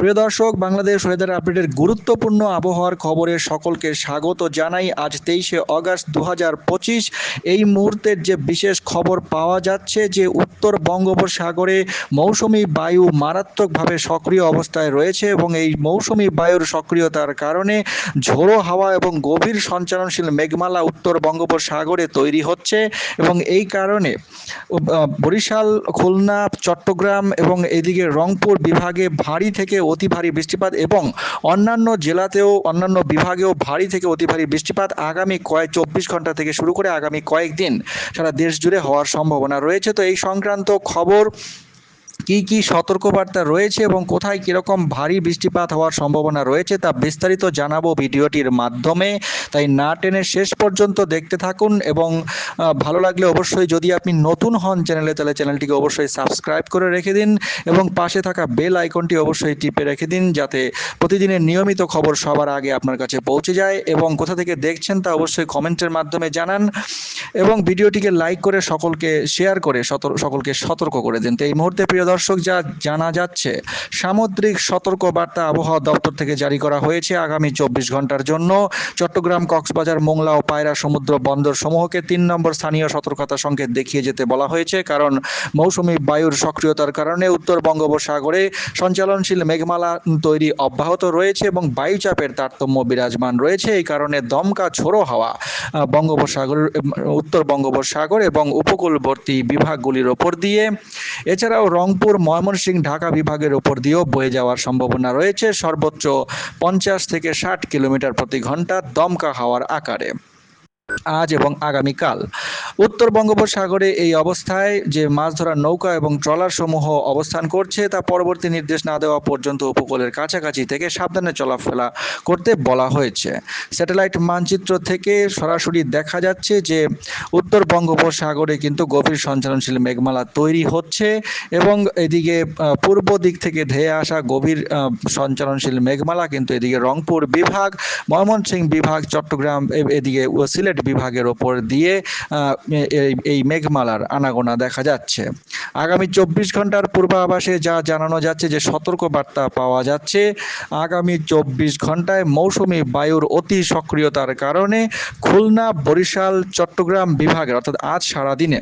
প্রিয় দর্শক, বাংলাদেশ ওয়েদার আপডেটের গুরুত্বপূর্ণ আবহাওয়ার খবরে সকলকে স্বাগত জানাই। আজ তেইশে অগাস্ট দু এই মুহূর্তের যে বিশেষ খবর পাওয়া যাচ্ছে যে উত্তর বঙ্গোপসাগরে মৌসুমি বায়ু মারাত্মকভাবে সক্রিয় অবস্থায় রয়েছে এবং এই মৌসুমি বায়ুর সক্রিয়তার কারণে ঝোড়ো হাওয়া এবং গভীর সঞ্চালনশীল মেঘমালা উত্তর বঙ্গোপসাগরে তৈরি হচ্ছে এবং এই কারণে বরিশাল, খুলনা, চট্টগ্রাম এবং এদিকে রংপুর বিভাগে ভারী থেকে অতি ভারী বৃষ্টিপাত এবং অন্যান্য জেলাতেও, অন্যান্য বিভাগেও ভারী থেকে অতি ভারী বৃষ্টিপাত আগামী কয়েক চব্বিশ ঘণ্টা থেকে শুরু করে আগামী কয়েকদিন সারা দেশ জুড়ে হওয়ার সম্ভাবনা রয়েছে। তো এই সংক্রান্ত খবর কি কি সতর্কবার্তা রয়েছে এবং কোথায় কীরকম ভারী বৃষ্টিপাত হওয়ার সম্ভাবনা রয়েছে তা বিস্তারিত জানাব ভিডিওটির মাধ্যমে। তাই না টেনে শেষ পর্যন্ত দেখতে থাকুন এবং ভালো লাগলে অবশ্যই যদি আপনি নতুন হন চ্যানেলে তাহলে চ্যানেলটিকে অবশ্যই সাবস্ক্রাইব করে রেখে দিন এবং পাশে থাকা বেল আইকনটি অবশ্যই টিপে রেখে দিন যাতে প্রতিদিনের নিয়মিত খবর সবার আগে আপনার কাছে পৌঁছে যায় এবং কোথা থেকে দেখছেন তা অবশ্যই কমেন্টের মাধ্যমে জানান এবং ভিডিওটিকে লাইক করে সকলকে শেয়ার করে সকলকে সতর্ক করে দিন। তো এই মুহূর্তে প্রিয় দর্শক যা জানা যাচ্ছে, সামুদ্রিক সতর্ক বার্তা আবহাওয়া দপ্তর থেকে জারি করা হয়েছে আগামী চব্বিশ ঘণ্টার জন্য। চট্টগ্রাম, কক্সবাজার, মোংলা ও পায়রা সমুদ্র বন্দর সমূহকে তিন নম্বর স্থানীয় সতর্কতা সংকেত দেখিয়ে যেতে বলা হয়েছে, কারণ মৌসুমি বায়ুর সক্রিয়তার কারণে উত্তর বঙ্গোপসাগরে সঞ্চালনশীল মেঘমালা তৈরি অব্যাহত রয়েছে এবং বায়ুচাপের তারতম্য বিরাজমান রয়েছে। এই কারণে দমকা ঝোড়ো হাওয়া বঙ্গোপসাগর উত্তর বঙ্গোপসাগর এবং উপকূলবর্তী বিভাগগুলির ওপর দিয়ে। এছাড়াও রংপুর ময়মনসিংহ ঢাকা বিভাগের উপর দিয়েও বয়ে যাওয়ার সম্ভাবনা রয়েছে। সর্বোচ্চ পঞ্চাশ থেকে ষাট কিলোমিটার প্রতি ঘণ্টা দমকা হাওয়ার আকারে। আজ এবং আগামীকাল উত্তর বঙ্গোপসাগরে এই অবস্থায় যে মাছ ধরার নৌকা এবং ট্রলার সমূহ অবস্থান করছে, তা পরবর্তী নির্দেশ না দেওয়া পর্যন্ত উপকূলের কাছাকাছি থেকে সাবধানে চলাফেরা করতে বলা হয়েছে। স্যাটেলাইট মানচিত্র থেকে সরাসরি দেখা যাচ্ছে যে উত্তর বঙ্গোপসাগরে কিন্তু গভীর সঞ্চালনশীল মেঘমালা তৈরি হচ্ছে এবং এদিকে পূর্ব দিক থেকে ধেয়ে আসা গভীর সঞ্চালনশীল মেঘমালা কিন্তু এদিকে রংপুর বিভাগ, ময়মনসিংহ বিভাগ, চট্টগ্রাম এদিকে সিলেট বিভাগের ওপর দিয়ে এই মেঘমালার আনাগোনা দেখা যাচ্ছে। আগামী চব্বিশ ঘণ্টার পূর্বাভাসে যা জানানো যাচ্ছে যে সতর্ক বার্তা পাওয়া যাচ্ছে, আগামী চব্বিশ ঘন্টায় মৌসুমি বায়ুর অতি সক্রিয়তার কারণে খুলনা, বরিশাল, চট্টগ্রাম বিভাগের, অর্থাৎ আজ সারাদিনে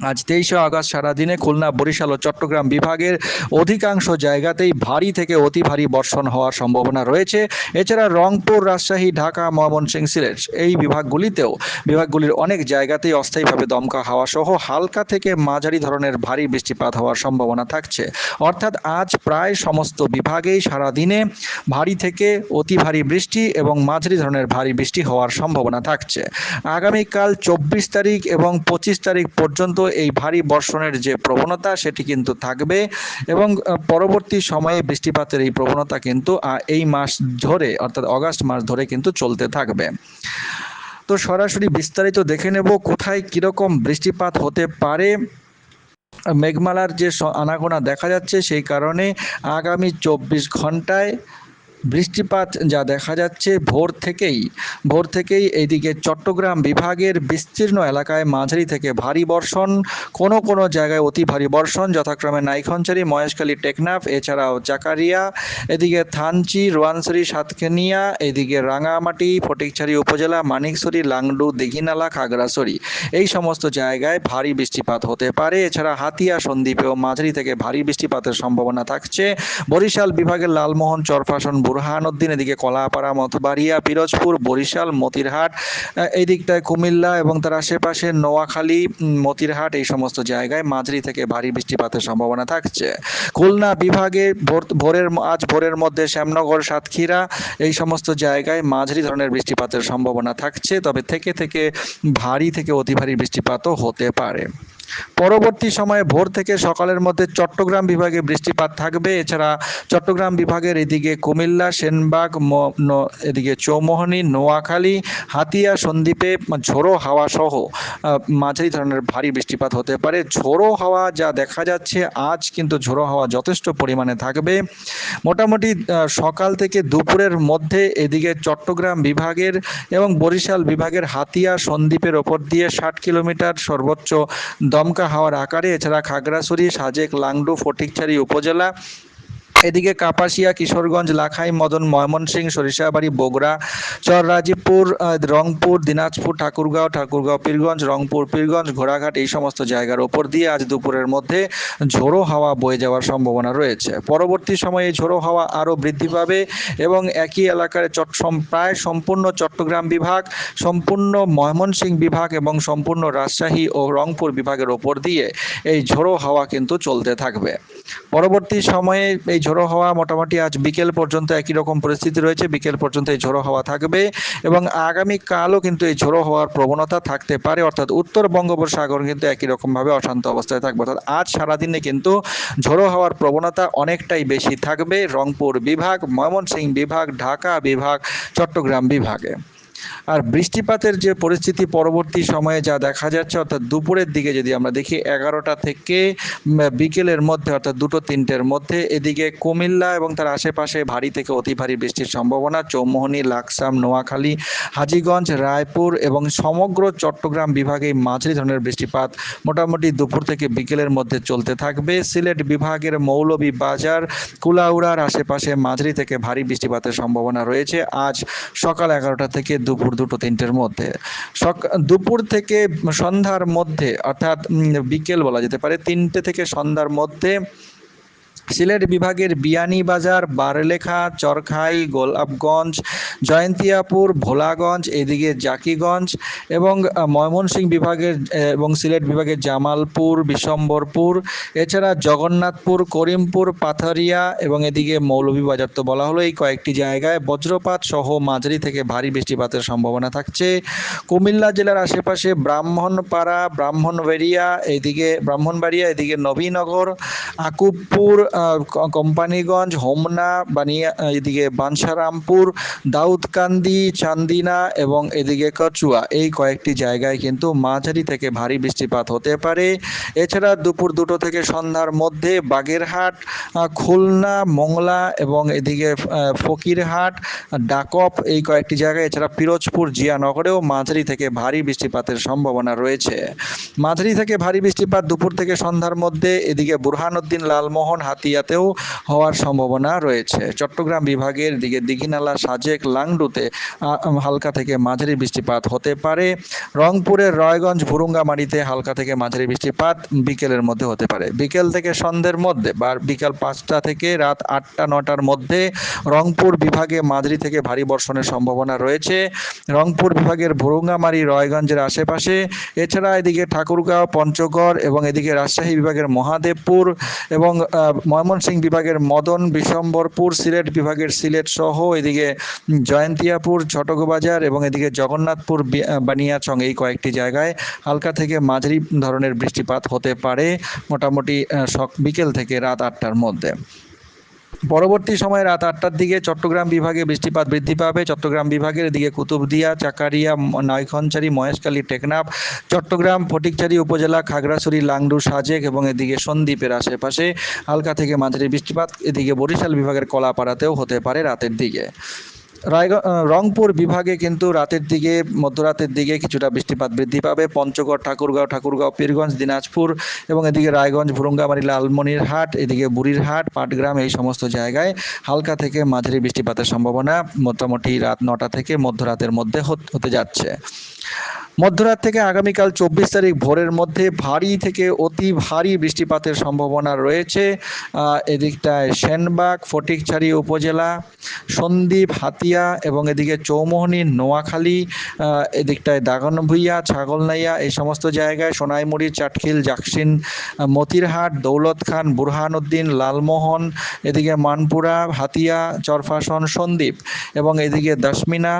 আজ তেইশে আগস্ট সারাদিনে খুলনা, বরিশাল ও চট্টগ্রাম বিভাগের অধিকাংশ জায়গাতেই ভারী থেকে অতি ভারী বর্ষণ হওয়ার সম্ভাবনা রয়েছে। এছাড়া রংপুর, রাজশাহী, ঢাকা ময়মনসিংহ সিলেট এই বিভাগগুলিতেও বিভাগগুলির অনেক জায়গাতেই অস্থায়ীভাবে দমকা হাওয়া সহ হালকা থেকে মাঝারি ধরনের ভারী বৃষ্টিপাত হওয়ার সম্ভাবনা থাকছে। অর্থাৎ আজ প্রায় সমস্ত বিভাগেই সারাদিনে ভারী থেকে অতি ভারী বৃষ্টি এবং মাঝারি ধরনের ভারী বৃষ্টি হওয়ার সম্ভাবনা থাকছে। আগামীকাল চব্বিশ তারিখ এবং পঁচিশ তারিখ পর্যন্ত এই ভারী বর্ষণের যে প্রবণতা সেটি কিন্তু থাকবে এবং পরবর্তী সময়ে বৃষ্টিপাতের এই প্রবণতা কিন্তু এই মাস ধরে, অর্থাৎ অগাস্ট মাস ধরে কিন্তু চলতে থাকবে। তো সরাসরি বিস্তারিত দেখে নেব কোথায় কীরকম বৃষ্টিপাত হতে পারে। মেঘমালার যে আনাগোনা দেখা যাচ্ছে সেই কারণে আগামী চব্বিশ ঘন্টায় বৃষ্টিপাত যা দেখা যাচ্ছে ভোর থেকেই। ভোর থেকেই এইদিকে চট্টগ্রাম বিভাগের বিস্তীর্ণ এলাকায় মাঝারি থেকে ভারী বর্ষণ। কোনো কোনো জায়গায় অতি ভারী বর্ষণ। যথাক্রমে নাইখঞ্চারি মহেশখালী, টেকনাফ, এছাড়াও জাকারিয়া, এদিকে থানচি রোয়ানসরি সাতকেনিয়া, এদিকে রাঙামাটি, ফটিকছড়ি উপজেলা, মানিকছড়ি লাংডু দিঘিনালা, খাগড়াছড়ি। এই সমস্ত জায়গায় ভারী বৃষ্টিপাত হতে পারে। এছাড়া হাতিয়া, সন্দ্বীপেও মাঝারি থেকে ভারী বৃষ্টিপাতের সম্ভাবনা থাকছে। বরিশাল বিভাগের লালমোহন চরফাশন বুরহানউদ্দিন এদিকে কলাপাড়া, মতবাড়িয়া, পিরোজপুর, বরিশাল, মতিরহাট এই দিকটায় কুমিল্লা এবং তার আশেপাশে নোয়াখালী মতিরহাট এই সমস্ত জায়গায় মাঝারি থেকে ভারী বৃষ্টিপাতের সম্ভাবনা থাকছে। খুলনা বিভাগে ভোর- ভোরের আজ ভোরের মধ্যে শ্যামনগর, সাতক্ষীরা এই সমস্ত জায়গায় মাঝারি ধরনের বৃষ্টিপাতের সম্ভাবনা থাকছে, তবে থেকে থেকে ভারী থেকে অতি ভারী বৃষ্টিপাতও হতে পারে। পরবর্তী সময়ে ভোর থেকে সকালের মধ্যে চট্টগ্রাম বিভাগে বৃষ্টিপাত থাকবে। এছাড়া চট্টগ্রাম বিভাগের এদিকে কুমিল্লা, সেনবাগ এদিকে চৌমোহনী, নোয়াখালী, হাতিয়া, সন্দ্বীপে ঝোড়ো হাওয়া সহ মাঝারি ধরনের ভারী বৃষ্টিপাত হতে পারে। ঝোড়ো হাওয়া যা দেখা যাচ্ছে, আজ কিন্তু ঝোড়ো হাওয়া যথেষ্ট পরিমাণে থাকবে। মোটামুটি সকাল থেকে দুপুরের মধ্যে এদিকে চট্টগ্রাম বিভাগের এবং বরিশাল বিভাগের হাতিয়া, সন্দ্বীপের ওপর দিয়ে ষাট কিলোমিটার সর্বোচ্চ দমকা হাওয়ার আকারে এছাড়া খাগড়াছড়ি সাজেক লাংডু ফটিকছড়ি উপজেলা এদিকে কাপাসিয়া, কিশোরগঞ্জ, লাখাই, মদন ময়মনসিংহ সরিষাবাড়ি, বগুড়া চর রাজীবপুর রংপুর, দিনাজপুর, ঠাকুরগাঁও ঠাকুরগাঁও, পীরগঞ্জ, রংপুর, পীরগঞ্জ, ঘোড়াঘাট এই সমস্ত জায়গার ওপর দিয়ে আজ দুপুরের মধ্যে ঝোড়ো হাওয়া বয়ে যাওয়ার সম্ভাবনা রয়েছে। পরবর্তী সময়ে এই ঝোড়ো হাওয়া আরও বৃদ্ধি পাবে এবং একই এলাকার চট প্রায় সম্পূর্ণ চট্টগ্রাম বিভাগ, সম্পূর্ণ ময়মনসিংহ বিভাগ এবং সম্পূর্ণ রাজশাহী ও রংপুর বিভাগের ওপর দিয়ে এই ঝোড়ো হাওয়া কিন্তু চলতে থাকবে। পরবর্তী সময়ে এই ঝোড়ো হাওয়া মোটামুটি আজ বিকেল পর্যন্ত একই রকম পরিস্থিতি রয়েছে। বিকেল পর্যন্ত এই ঝোড়ো হাওয়া থাকবে এবং আগামীকালও কিন্তু এই ঝোড়ো হওয়ার প্রবণতা থাকতে পারে। অর্থাৎ উত্তর বঙ্গোপসাগর কিন্তু একই রকমভাবে অশান্ত অবস্থায় থাকবে। অর্থাৎ আজ সারাদিনে কিন্তু ঝোড়ো হওয়ার প্রবণতা অনেকটাই বেশি থাকবে। রংপুর বিভাগ, ময়মনসিংহ বিভাগ, ঢাকা বিভাগ, চট্টগ্রাম বিভাগে। আর বৃষ্টিপাতের যে পরিস্থিতি পরবর্তী সময়ে যা দেখা যাচ্ছে, অর্থাৎ দুপুরের দিকে যদি আমরা দেখি, এগারোটা থেকে বিকেলের মধ্যে, অর্থাৎ দুটো তিনটের মধ্যে, এদিকে কুমিল্লা এবং তার আশেপাশে ভারী থেকে অতি ভারী বৃষ্টির সম্ভাবনা, চৌমোহনী, লাকসাম, নোয়াখালী, হাজীগঞ্জ, রায়পুর এবং সমগ্র চট্টগ্রাম বিভাগে মাঝারি ধরনের বৃষ্টিপাত মোটামুটি দুপুর থেকে বিকেলের মধ্যে চলতে থাকবে। সিলেট বিভাগের মৌলভী বাজার, কুলাউড়ার আশেপাশে মাঝারি থেকে ভারী বৃষ্টিপাতের সম্ভাবনা রয়েছে। আজ সকাল এগারোটা থেকে দুপুর দুটো তিনটের মধ্যে। সক- দুপুর থেকে সন্ধ্যার মধ্যে, অর্থাৎ বিকেল বলা যেতে পারে, তিনটে থেকে সন্ধ্যার মধ্যে সিলেট বিভাগের বিয়ানীবাজার, বারলেখা, চরখাই, গোলাপগঞ্জ, জয়ন্তিয়াপুর, ভোলাগঞ্জ, এদিকে জাকিগঞ্জ এবং ময়মনসিংহ বিভাগের এবং সিলেট বিভাগের জামালপুর, বিশম্বরপুর, এছাড়া জগন্নাথপুর, করিমপুর, পাথারিয়া এবং এদিকে মৌলভীবাজার তো বলা হলো এই কয়েকটি জায়গায় বজ্রপাত সহ মাঝারি থেকে ভারী বৃষ্টিপাতের সম্ভাবনা থাকছে। কুমিল্লা জেলার আশেপাশে ব্রাহ্মণপাড়া, ব্রাহ্মণবাড়িয়া এদিকে ব্রাহ্মণবাড়িয়া এদিকে নবীনগর আকুবপুর কোম্পানিগঞ্জ, হোমনা, বানিয়া এদিকে বানসারামপুর, দাউদকান্দি, চান্দিনা এবং এদিকে কচুয়া। এই কয়েকটি জায়গায় কিন্তু মাঝারি থেকে ভারী বৃষ্টিপাত হতে পারে। এছাড়া দুপুর দুটো থেকে সন্ধ্যার মধ্যে বাগেরহাট খুলনা, মোংলা এবং এদিকে ফকিরহাট, ডাকপ এই কয়েকটি জায়গায়। এছাড়া পিরোজপুর, জিয়ানগরেও মাঝারি থেকে ভারী বৃষ্টিপাতের সম্ভাবনা রয়েছে। মাঝারি থেকে ভারী বৃষ্টিপাত দুপুর থেকে সন্ধ্যার মধ্যে এদিকে বুরহানুদ্দিন, লালমোহন হাতিয়াতেও হওয়ার সম্ভাবনা রয়েছে। চট্টগ্রাম বিভাগের দিকে দিঘিনালা সাজেক লাংডুতে হালকা থেকে মাঝারি বৃষ্টিপাত হতে পারে। রংপুরের রয়গঞ্জ ভুরুঙ্গামারিতে হালকা থেকে মাঝারি বৃষ্টিপাত বিকেলের মধ্যে হতে পারে। বিকেল থেকে সন্ধ্যের মধ্যে বা বিকাল পাঁচটা থেকে রাত আটটা, নটার মধ্যে রংপুর বিভাগে মাঝারি থেকে ভারী বর্ষণের সম্ভাবনা রয়েছে। রংপুর বিভাগের ভুরুঙ্গামারি রয়গঞ্জের আশেপাশে, এছাড়া এদিকে ঠাকুরগাঁও, পঞ্চগড় এবং এদিকে রাজশাহী বিভাগের মহাদেবপুর এবং ময়মনসিংহ বিভাগের মদন, বিশম্বরপুর সিলেট বিভাগের সিলেট সহ এদিকে জয়ন্তিয়াপুর ছটকবাজার এবং এদিকে জগন্নাথপুর বানিয়াচং এই কয়েকটি জায়গায় হালকা থেকে মাঝারি ধরনের বৃষ্টিপাত হতে পারে মোটামুটি বিকেল থেকে রাত আটটার মধ্যে। পরবর্তী সময়ে রাত আটটার দিকে চট্টগ্রাম বিভাগে বৃষ্টিপাত বৃদ্ধি পাবে। চট্টগ্রাম বিভাগের দিকে কুতুবদিয়া, চাকারিয়া নয়খনচারি মহেশখালী, টেকনাফ, চট্টগ্রাম ফটিকচারি উপজেলা, খাগড়াছড়ি লাংডু সাজেক এবং এদিকে সন্দ্বীপের আশেপাশে হালকা থেকে মাঝারি বৃষ্টিপাত। এদিকে বরিশাল বিভাগের কলাপাড়াতেও হতে পারে রাতের দিকে। রায়গঞ্জ রংপুর বিভাগে কিন্তু রাতের দিকে, মধ্যরাতের দিকে কিছুটা বৃষ্টিপাত বৃদ্ধি পাবে। পঞ্চগড়, ঠাকুরগাঁও ঠাকুরগাঁও, পীরগঞ্জ, দিনাজপুর এবং এদিকে রায়গঞ্জ, ভুরুঙ্গামারি, লালমনিরহাট, এদিকে বুড়িরহাট, পাটগ্রাম এই সমস্ত জায়গায় হালকা থেকে মাঝারি বৃষ্টিপাতের সম্ভাবনা মোটামুটি রাত নটা থেকে মধ্যরাতের মধ্যে হত- হতে যাচ্ছে। মধ্যরাত থেকে আগামীকাল চব্বিশ তারিখ ভোরের মধ্যে ভারী থেকে অতি ভারী বৃষ্টিপাতের সম্ভাবনা রয়েছে। এদিকটায় সেনবাগ, ফটিকছড়ি উপজেলা, সন্দ্বীপ হাতিয়া এবং এদিকে চৌমোহনী, নোয়াখালী এদিকটায় দাগনভূঞা, ছাগলনাইয়া এই সমস্ত জায়গায় সোনাইমুড়ি, চাটখিল, জাকসিন মতিরহাট, দৌলত খান, বুরহানুদ্দিন, লালমোহন, এদিকে মানপুরা, হাতিয়া, চরফাসন, সন্দ্বীপ এবং এদিকে দশমিনা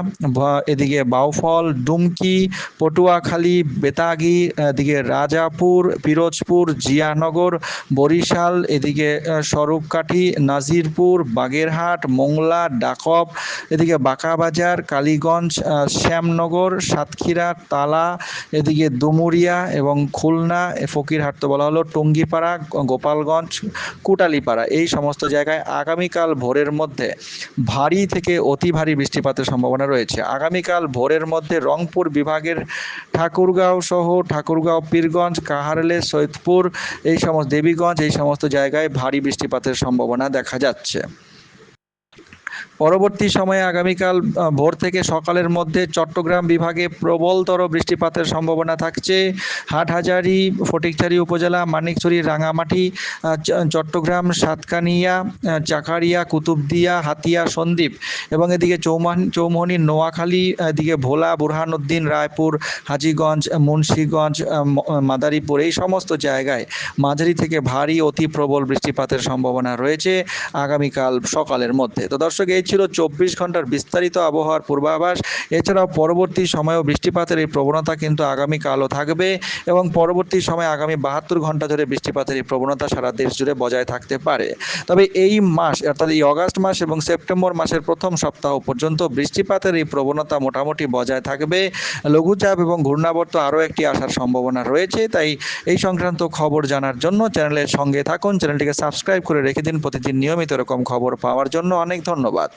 এদিকে বাউফল, ডুমকি, পটুয়াখালী, বেতাগি, এদিকে রাজাপুর, পিরোজপুর, জিয়ানগর, বরিশাল, এদিকে স্বরূপকাঠি, নাজিরপুর, বাগেরহাট, মোংলা ডাকব এদিকে বাঁকাবাজার, কালীগঞ্জ শ্যামনগর, সাতক্ষীরা, তালা, এদিকে দুমুরিয়া এবং খুলনা ফকিরহাট তো বলা হলো, টুঙ্গিপাড়া গোপালগঞ্জ, কুটালীপাড়া এই সমস্ত জায়গায় আগামীকাল ভোরের মধ্যে ভারী থেকে অতি ভারী বৃষ্টিপাতের সম্ভাবনা রয়েছে। আগামীকাল ভোরের মধ্যে রংপুর বিভাগের ঠাকুরগাঁও সহ ঠাকুরগাঁও, পীরগঞ্জ, কাহারলে, সৈয়দপুর, এই সমস্ত দেবীগঞ্জ, এই সমস্ত জায়গায় ভারী বৃষ্টিপাতের সম্ভাবনা দেখা যাচ্ছে। পরবর্তী সময়ে আগামীকাল ভোর থেকে সকালের মধ্যে চট্টগ্রাম বিভাগে প্রবলতর বৃষ্টিপাতের সম্ভাবনা থাকছে। হাটহাজারি, ফটিকছড়ি উপজেলা, মানিকছড়ি, রাঙামাটি চট্টগ্রাম, সাতকানিয়া চাকারিয়া, কুতুবদিয়া, হাতিয়া, সন্দ্বীপ এবং এদিকে চৌমান, চৌমোহনী, নোয়াখালী, এদিকে ভোলা, বুরহানুদ্দিন, রায়পুর, হাজীগঞ্জ, মুন্সীগঞ্জ মাদারীপুর এই সমস্ত জায়গায় মাঝারি থেকে ভারী অতি প্রবল বৃষ্টিপাতের সম্ভাবনা রয়েছে আগামীকাল সকালের মধ্যে। তো দর্শক, এই ছিল চব্বিশ ঘণ্টার বিস্তারিত আবহাওয়ার পূর্বাভাস। এছাড়াও পরবর্তী সময়েও বৃষ্টিপাতের এই প্রবণতা কিন্তু আগামীকালও থাকবে এবং পরবর্তী সময়ে আগামী বাহাত্তর ঘণ্টা ধরে বৃষ্টিপাতের এই প্রবণতা সারা দেশ জুড়ে বজায় থাকতে পারে। তবে এই মাস, অর্থাৎ এই অগাস্ট মাস এবং সেপ্টেম্বর মাসের প্রথম সপ্তাহ পর্যন্ত বৃষ্টিপাতের এই প্রবণতা মোটামুটি বজায় থাকবে। লঘুচাপ এবং ঘূর্ণাবর্ত আরও একটি আসার সম্ভাবনা রয়েছে, তাই এই সংক্রান্ত খবর জানার জন্য চ্যানেলের সঙ্গে থাকুন। চ্যানেলটিকে সাবস্ক্রাইব করে রেখে দিন প্রতিদিন নিয়মিত এরকম খবর পাওয়ার জন্য। অনেক ধন্যবাদ।